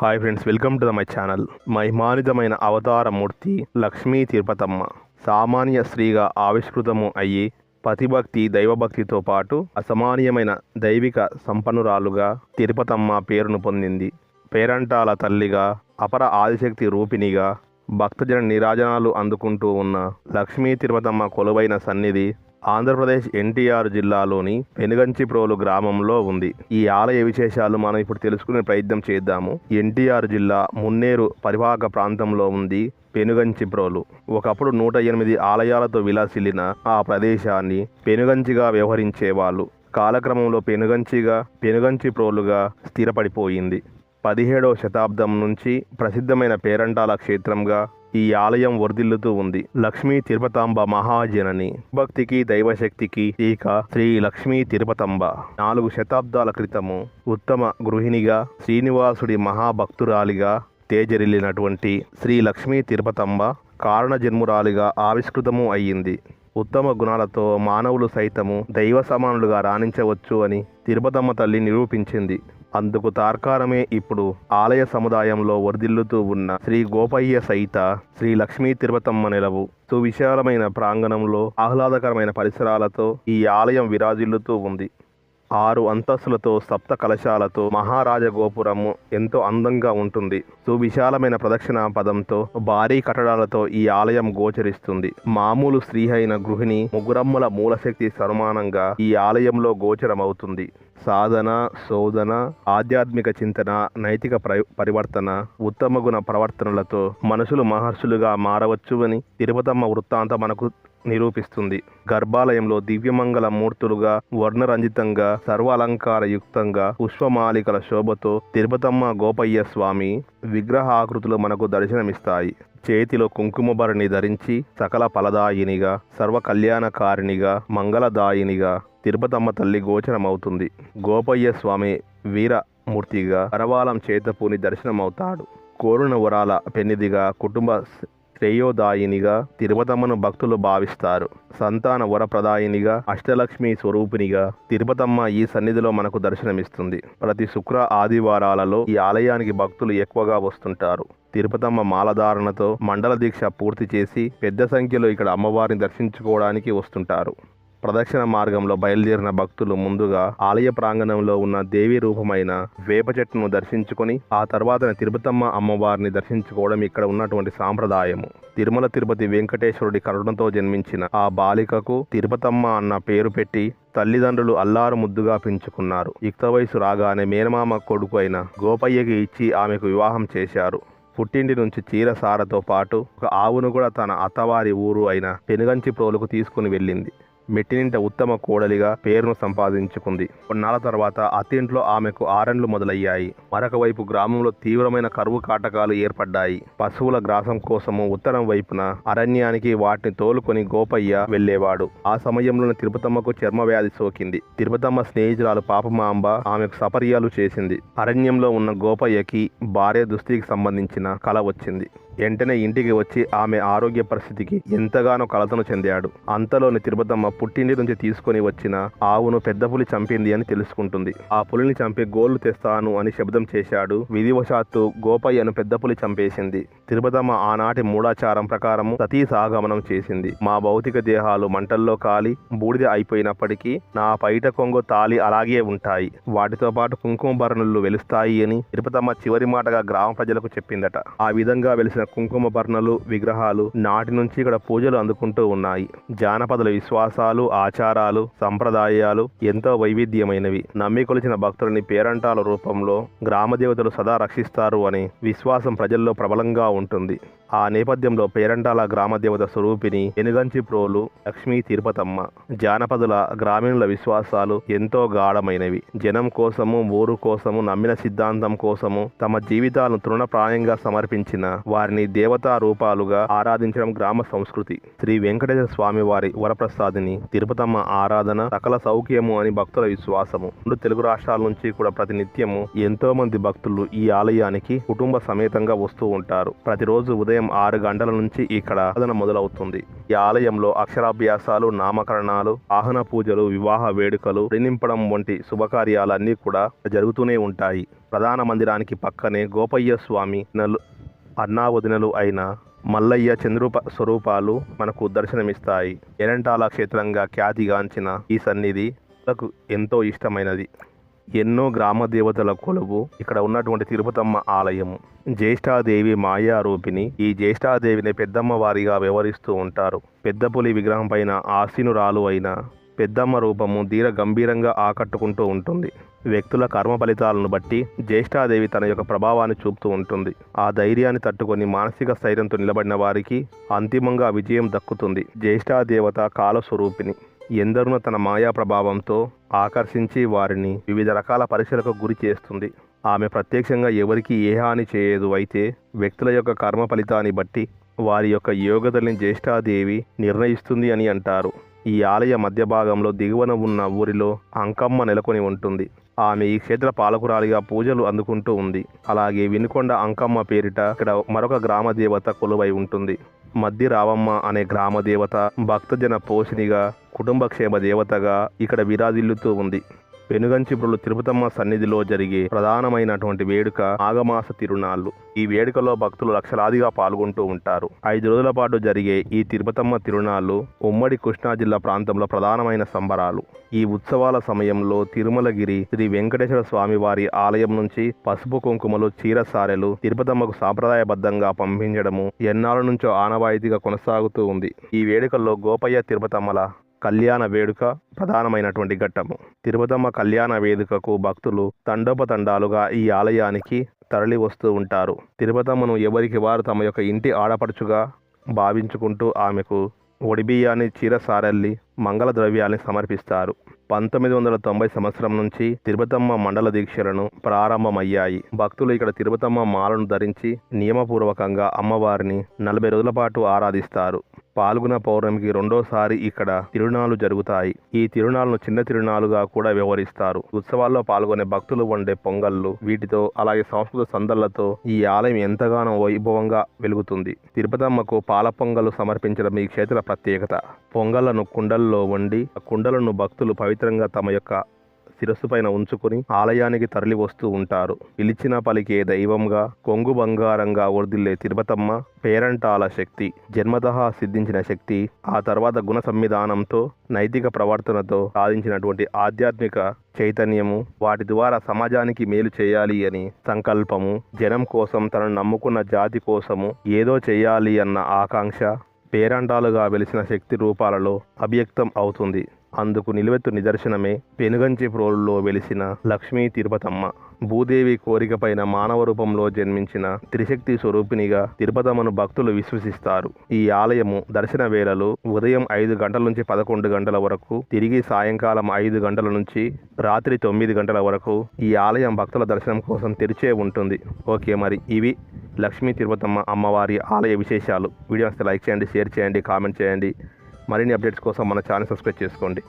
Hi friends welcome to the my channel. మహిమానితమైన అవతారమూర్తి లక్ష్మీ తిరుపతమ్మ. సామాన్య స్త్రీగా ఆవిష్కృతము అయ్యి పతిభక్తి దైవభక్తితో పాటు అసమాన్యమైన దైవిక సంపన్నురాలుగా తిరుపతమ్మ పేరును పొందింది. పేరంటాల తల్లిగా అపర ఆదిశక్తి రూపిణిగా భక్తజన నిరాజనాలు అందుకుంటూ ఉన్న లక్ష్మీ తిరుపతమ్మ కొలువైన సన్నిధి ఆంధ్రప్రదేశ్ ఎన్టీఆర్ జిల్లాలోని పెనుగంచిప్రోలు గ్రామంలో ఉంది. ఈ ఆలయ విశేషాలు మనం ఇప్పుడు తెలుసుకునే ప్రయత్నం చేద్దాము. ఎన్టీఆర్ జిల్లా మున్నేరు పరివాహక ప్రాంతంలో ఉంది పెనుగంచిప్రోలు ఒకప్పుడు నూట ఎనిమిది ఆలయాలతో విలాసిల్లిన ఆ ప్రదేశాన్ని పెనుగంచిగా వ్యవహరించేవాళ్ళు. కాలక్రమంలో పెనుగంచిగా పెనుగంచిప్రోలుగా స్థిరపడిపోయింది. పదిహేడవ శతాబ్దం నుంచి ప్రసిద్ధమైన పేరంటాల క్షేత్రంగా ఈ ఆలయం వర్ధిల్లుతూ ఉంది. లక్ష్మీ తిరుపతాంబ మహాజనని. భక్తికి దైవశక్తికి ఇక శ్రీ లక్ష్మీ తిరుపతాంబ. నాలుగు శతాబ్దాల క్రితము ఉత్తమ గృహిణిగా శ్రీనివాసుడి మహాభక్తురాలిగా తేజరిల్లినటువంటి శ్రీ లక్ష్మీ తిరుపతాంబ కారణజన్మురాలిగా ఆవిష్కృతము అయ్యింది. ఉత్తమ గుణాలతో మానవులు సైతము దైవ సమానులుగా రాణించవచ్చు అని తిరుపతమ్మ తల్లి నిరూపించింది. అందుకు తార్కారమే ఇప్పుడు ఆలయ సముదాయంలో వర్ధిల్లుతూ ఉన్న శ్రీ గోపయ్య సహిత శ్రీ లక్ష్మీ తిరుపతమ్మ నెలవు. సువిశాలమైన ప్రాంగణంలో ఆహ్లాదకరమైన పరిసరాలతో ఈ ఆలయం విరాజిల్లుతూ ఉంది. ఆరు అంతస్తులతో సప్త కలశాలతో మహారాజ గోపురము ఎంతో అందంగా ఉంటుంది. సువిశాలమైన ప్రదక్షిణ పదంతో భారీ కట్టడాలతో ఈ ఆలయం గోచరిస్తుంది. మామూలు స్త్రీ అయిన గృహిణి ముగ్గురమ్మల మూలశక్తి సమానంగా ఈ ఆలయంలో గోచరమవుతుంది. సాధన శోధన ఆధ్యాత్మిక చింతన నైతిక ప్ర- పరివర్తన ఉత్తమ గుణ ప్రవర్తనలతో మనుషులు మహర్షులుగా మారవచ్చు అని తిరుపతమ్మ వృత్తాంతం మనకు నిరూపిస్తుంది. గర్భాలయంలో దివ్యమంగళ మూర్తులుగా వర్ణరంజితంగా సర్వాలంకార యుక్తంగా పుష్పమాలికల శోభతో తిరుపతమ్మ గోపయ్య స్వామి విగ్రహాకృతులు మనకు దర్శనమిస్తాయి. చేతిలో కుంకుమభరణి ధరించి సకల ఫలదాయినిగా సర్వ కళ్యాణకారిణిగా మంగళదాయినిగా తిరుపతమ్మ తల్లి గోచరమవుతుంది. గోపయ్య స్వామి వీరమూర్తిగా కరవాలం చేతపూని దర్శనమవుతాడు. కోరుణ వరాల పెన్నిదిగా కుటుంబ శ్రేయోదాయినిగా తిరుపతమ్మను భక్తులు భావిస్తారు. సంతాన వరప్రదాయినిగా అష్టలక్ష్మి స్వరూపినిగా తిరుపతమ్మ ఈ సన్నిధిలో మనకు దర్శనమిస్తుంది. ప్రతి శుక్ర ఆదివారాలలో ఈ ఆలయానికి భక్తులు ఎక్కువగా వస్తుంటారు. తిరుపతమ్మ మాలధారణతో మండల దీక్ష పూర్తి చేసి పెద్ద సంఖ్యలో ఇక్కడ అమ్మవారిని దర్శించుకోవడానికి వస్తుంటారు. ప్రదక్షిణ మార్గంలో బయలుదేరిన భక్తులు ముందుగా ఆలయ ప్రాంగణంలో ఉన్న దేవి రూపమైన వేప చెట్టును దర్శించుకొని ఆ తర్వాత తిరుపతమ్మ అమ్మవారిని దర్శించుకోవడం ఇక్కడ ఉన్నటువంటి సాంప్రదాయము. తిరుమల తిరుపతి వెంకటేశ్వరుడి కరుణతో జన్మించిన ఆ బాలికకు తిరుపతమ్మ అన్న పేరు పెట్టి తల్లిదండ్రులు అల్లారు ముద్దుగా పెంచుకున్నారు. యుక్త వయసు రాగానే మేనమామ కొడుకు అయిన గోపయ్యకి ఇచ్చి ఆమెకు వివాహం చేశారు. పుట్టింటి నుంచి చీరసారతో పాటు ఒక ఆవును కూడా తన అత్తవారి ఊరు అయిన పెనుగంచి ప్రోలుకు తీసుకుని వెళ్ళింది. మెట్టినింట ఉత్తమ కోడలిగా పేరును సంపాదించుకుంది. కొన్నాళ్ళ తర్వాత అత్తింట్లో ఆమెకు ఆరెండ్లు మొదలయ్యాయి. మరొక వైపు గ్రామంలో తీవ్రమైన కరువు కాటకాలు ఏర్పడ్డాయి. పశువుల గ్రాసం కోసము ఉత్తరం వైపున అరణ్యానికి వాటిని తోలుకొని గోపయ్య వెళ్ళేవాడు. ఆ సమయంలోనే తిరుపతమ్మకు చర్మ వ్యాధి సోకింది. తిరుపతమ్మ స్నేహితురాలు పాపమాంబ ఆమెకు సపర్యాలు చేసింది. అరణ్యంలో ఉన్న గోపయ్యకి భార్య దుస్థితికి సంబంధించిన కళ వచ్చింది. వెంటనే ఇంటికి వచ్చి ఆమె ఆరోగ్య పరిస్థితికి ఎంతగానో కలతను చెందాడు. అంతలోని తిరుపతమ్మ పుట్టింటి నుంచి తీసుకొని వచ్చిన ఆవును పెద్ద పులి చంపింది అని తెలుసుకుంటుంది. ఆ పులిని చంపి గోళ్ళు తెస్తాను అని శబ్దం చేశాడు. విధివశాత్తు గోపయ్యను పెద్ద పులి చంపేసింది. తిరుపతమ్మ ఆనాటి మూఢాచారం ప్రకారం సతీ సాగమనం చేసింది. మా భౌతిక దేహాలు మంటల్లో కాలి బూడిద అయిపోయినప్పటికీ నా పైట కొంగు తాలి అలాగే ఉంటాయి. వాటితో పాటు కుంకుమ భరణులు వెలుస్తాయి అని తిరుపతమ్మ చివరి మాటగా గ్రామ ప్రజలకు చెప్పిందట. ఆ విధంగా వెలిసిన కుంకుమ భరణలు విగ్రహాలు నాటి నుంచి ఇక్కడ పూజలు అందుకుంటూ ఉన్నాయి. జానపదుల విశ్వాసాలు ఆచారాలు సంప్రదాయాలు ఎంతో వైవిధ్యమైనవి. నమ్మి కొలిచిన భక్తులని పేరంటాల రూపంలో గ్రామ దేవతలు సదా రక్షిస్తారు అనే విశ్వాసం ప్రజల్లో ప్రబలంగా ఉంటుంది. ఆ నేపథ్యంలో పేరంటాల గ్రామ దేవత స్వరూపిణి ఎనుగంచి ప్రోలు లక్ష్మీ తిరుపతమ్మ. జానపదుల గ్రామీణుల విశ్వాసాలు ఎంతో గాఢమైనవి. జనం కోసము ఊరు కోసము నమ్మిన సిద్ధాంతం కోసము తమ జీవితాలను తృణప్రాయంగా సమర్పించిన వారిని వారిని దేవతా రూపాలుగా ఆరాధించడం గ్రామ సంస్కృతి. శ్రీ వెంకటేశ్వర స్వామి వారి వరప్రసాదిని తిరుపతమ్మ ఆరాధన సకల సౌఖ్యము అని భక్తుల విశ్వాసము. రెండు తెలుగు రాష్ట్రాల నుంచి కూడా ప్రతి నిత్యము ఎంతో మంది భక్తులు ఈ ఆలయానికి కుటుంబ సమేతంగా వస్తూ ఉంటారు. ప్రతిరోజు ఉదయం ఆరు గంటల నుంచి ఇక్కడ ఆరాధన మొదలవుతుంది. ఈ ఆలయంలో అక్షరాభ్యాసాలు నామకరణాలు ఆహన పూజలు వివాహ వేడుకలు నింపడం వంటి శుభకార్యాలన్నీ కూడా జరుగుతూనే ఉంటాయి. ప్రధాన మందిరానికి పక్కనే గోపయ్య స్వామి అన్నావదినలు అయిన మల్లయ్య చంద్రూప స్వరూపాలు మనకు దర్శనమిస్తాయి. ఎరంటాల క్షేత్రంగా ఖ్యాతిగాంచిన ఈ సన్నిధి నాకు ఎంతో ఇష్టమైనది. ఎన్నో గ్రామ దేవతల కొలువు ఇక్కడ ఉన్నటువంటి తిరుపతమ్మ ఆలయం. జ్యేష్ఠాదేవి మాయారూపిణి ఈ జ్యేష్ఠాదేవిని పెద్దమ్మ వారిగా వ్యవహరిస్తూ ఉంటారు. పెద్దపులి విగ్రహం పైన ఆసీనురాలు అయిన పెద్దమ్మ రూపము ధీర గంభీరంగా ఆకట్టుకుంటూ ఉంటుంది. వ్యక్తుల కర్మ ఫలితాలను బట్టి జ్యేష్ఠాదేవి తన యొక్క ప్రభావాన్ని చూపుతూ ఉంటుంది. ఆ ధైర్యాన్ని తట్టుకొని మానసిక స్థైర్యంతో నిలబడిన వారికి అంతిమంగా విజయం దక్కుతుంది. జ్యేష్ఠాదేవత కాలస్వరూపిణి. ఎందరున తన మాయా ప్రభావంతో ఆకర్షించి వారిని వివిధ రకాల పరీక్షలకు గురి చేస్తుంది. ఆమె ప్రత్యక్షంగా ఎవరికి ఏ హాని చేయదు. అయితే వ్యక్తుల యొక్క కర్మ ఫలితాన్ని బట్టి వారి యొక్క యోగ్యతల్ని జ్యేష్ఠాదేవి నిర్ణయిస్తుంది అని అంటారు. ఈ ఆలయ మధ్య భాగంలో దిగువన ఉన్న ఊరిలో అంకమ్మ నెలకొని ఉంటుంది. ఆమె ఈ క్షేత్ర పాలకురాలిగా పూజలు అందుకుంటూ ఉంది. అలాగే వినుకొండ అంకమ్మ పేరిట ఇక్కడ మరొక గ్రామ దేవత కొలువై ఉంటుంది. మద్ది రావమ్మ అనే గ్రామ దేవత భక్తజన పోషినిగా కుటుంబక్షేమ దేవతగా ఇక్కడ విరాజిల్లుతూ ఉంది. పెనుగంచిపురులు తిరుపతమ్మ సన్నిధిలో జరిగే ప్రధానమైనటువంటి వేడుక ఆగమాస తిరునాళ్ళు. ఈ వేడుకలో భక్తులు లక్షలాదిగా పాల్గొంటూ ఉంటారు. ఐదు రోజుల పాటు జరిగే ఈ తిరుపతమ్మ తిరునాళ్ళు ఉమ్మడి కృష్ణా జిల్లా ప్రాంతంలో ప్రధానమైన సంబరాలు. ఈ ఉత్సవాల సమయంలో తిరుమలగిరి శ్రీ వెంకటేశ్వర స్వామి వారి ఆలయం నుంచి పసుపు కుంకుమలు చీరసారెలు తిరుపతమ్మకు సాంప్రదాయబద్ధంగా పంపించడము ఎన్నాళ్ళ నుంచో ఆనవాయితీగా కొనసాగుతూ ఉంది. ఈ వేడుకల్లో గోపయ్య తిరుపతమ్మల కళ్యాణ వేడుక ప్రధానమైనటువంటి ఘట్టము. తిరుపతమ్మ కళ్యాణ వేదికకు భక్తులు తండోపతండాలుగా ఈ ఆలయానికి తరలి వస్తూ ఉంటారు. తిరుపతమ్మను ఎవరికి వారు తమ యొక్క ఇంటి ఆడపడుచుగా భావించుకుంటూ ఆమెకు ఒడిబియ్యాన్ని చీరసారల్లి మంగళ ద్రవ్యాన్ని సమర్పిస్తారు. పంతొమ్మిది వందల తొంభై సంవత్సరం నుంచి తిరుపతమ్మ మండల దీక్షలను ప్రారంభమయ్యాయి. భక్తులు ఇక్కడ తిరుపతమ్మ మాలను ధరించి నియమపూర్వకంగా అమ్మవారిని నలభై రోజుల పాటు ఆరాధిస్తారు. పాల్గొన పౌర్ణమికి రెండోసారి ఇక్కడ తిరునాళ్ళు జరుగుతాయి. ఈ తిరునాళ్ళను చిన్న తిరునాళ్ళుగా కూడా వ్యవహరిస్తారు. ఉత్సవాల్లో పాల్గొనే భక్తులు వండే పొంగళ్ళు వీటితో అలాగే సంస్కృత సందళ్ళతో ఈ ఆలయం ఎంతగానో వైభవంగా వెలుగుతుంది. తిరుపతమ్మకు పాల పొంగలు సమర్పించడం ఈ క్షేత్ర ప్రత్యేకత. పొంగళ్ళను కుండల్లో వండి ఆ కుండలను భక్తులు పవిత్రంగా తమ యొక్క శిరస్సు పైన ఉంచుకుని ఆలయానికి తరలి వస్తూ ఉంటారు. పిలిచిన పలికే దైవంగా కొంగు బంగారంగా వర్దిల్లే తిరుపతమ్మ పేరంటాల శక్తి జన్మతః సిద్ధించిన శక్తి ఆ తర్వాత గుణ సంవిధానంతో నైతిక ప్రవర్తనతో సాధించినటువంటి ఆధ్యాత్మిక చైతన్యము వాటి ద్వారా సమాజానికి మేలు చేయాలి అని సంకల్పము జనం కోసం తనను నమ్ముకున్న జాతి కోసము ఏదో చేయాలి అన్న ఆకాంక్ష పేరంటాలుగా వెలిసిన శక్తి రూపాలలో అభివ్యక్తం అవుతుంది. అందుకు నిలువెత్తు నిదర్శనమే. పెనుగంచి ప్రోలులో వెలిసిన లక్ష్మీ తిరుపతమ్మ. భూదేవి కోరికపైన మానవ రూపంలో జన్మించిన త్రిశక్తి స్వరూపిణిగా తిరుపతమ్మను భక్తులు విశ్వసిస్తారు. ఈ ఆలయము దర్శన వేళలు ఉదయం ఐదు గంటల నుంచి పదకొండు గంటల వరకు తిరిగి సాయంకాలం ఐదు గంటల నుంచి రాత్రి తొమ్మిది గంటల వరకు ఈ ఆలయం భక్తుల దర్శనం కోసం తెరిచే ఉంటుంది. ఓకే మరి ఇవి లక్ష్మీ తిరుపతమ్మ అమ్మవారి ఆలయ విశేషాలు. వీడియో వస్తే లైక్ చేయండి షేర్ చేయండి కామెంట్ చేయండి. మరిన్ని అప్డేట్స్ కోసం మన ఛానల్ సబ్స్క్రైబ్ చేసుకోండి.